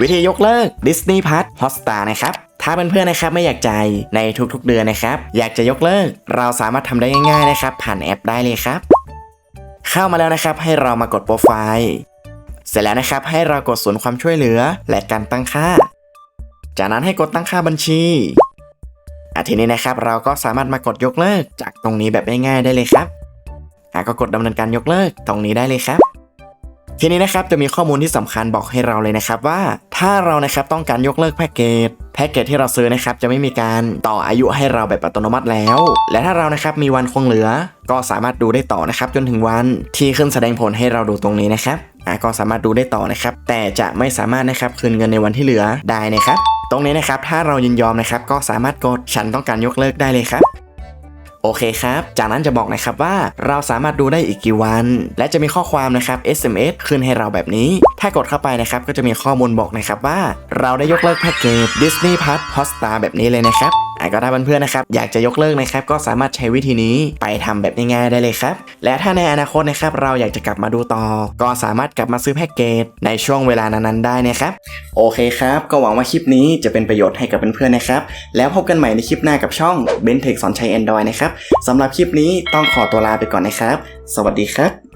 วิธียกเลิก Disney Plus Hotstar นะครับ ถ้าเพื่อนๆนะครับไม่อยากจ่ายในทุกๆเดือนนะครับ อยากจะยกเลิก เราสามารถทำได้ง่ายๆนะครับ ผ่านแอปได้เลยครับ เข้ามาแล้วนะครับให้เรามากดโปรไฟล์ เสร็จแล้วนะครับให้เรากดส่วนความช่วยเหลือและการตั้งค่า จากนั้นให้กดตั้งค่าบัญชีอะทีนี้นะครับเราก็สามารถมากดยกเลิกจากตรงนี้แบบง่ายๆได้เลยครับอะก็กดดำเนินการยกเลิกตรงนี้ได้เลยครับ ทีนี้นะครับจะมีข้อมูลที่สำคัญบอกให้เราเลยนะครับว่าถ้าเรานะครับต้องการยกเลิกแพ็กเกจแพ็กเกจที่เราซื้อนะครับจะไม่มีการต่ออายุให้เราแบบอัตโนมัติแล้ว และถ้าเรานะครับมีวันคงเหลือ ก็สามารถดูได้ต่อนะครับจนถึงวันที่ขึ้นแสดงผลให้เราดูตรงนี้นะครับอะก็สามารถดูได้ต่อนะครับ แต่จะไม่สามารถนะครับคืนเงินในวันที่เหลือได้นะครับ ตรงนี้นะครับถ้าเรายินยอมนะครับก็สามารถกดฉันต้องการยกเลิกได้เลยครับ โอเคครับ จากนั้นจะบอกนะครับว่าเราสามารถดูได้อีกกี่วัน และจะมีข้อความนะครับ SMS ขึ้นให้เราแบบนี้ ถ้ากดเข้าไปนะครับก็จะมีข้อมูลบอกนะครับว่า เราได้ยกเลิกแพ็กเกจ Disney Plus Hotstar แบบนี้เลยนะครับ ก็ถ้าเพื่อนๆนะครับอยากจะยกเลิกนะครับก็สามารถใช้วิธีนี้ไปทำแบบง่ายๆได้เลยครับ และถ้าในอนาคตนะครับเราอยากจะกลับมาดูต่อ ก็สามารถกลับมาซื้อแพ็กเกจในช่วงเวลานั้นๆได้นะครับโอเคครับ ก็หวังว่าคลิปนี้จะเป็นประโยชน์ให้กับเพื่อนๆนะครับ แล้วพบกันใหม่ในคลิปหน้ากับช่อง b e n t e c h สอนใช้ Android นะครับสำหรับคลิปนี้ต้องขอตัวลาไปก่อนนะครับ สวัสดีครับ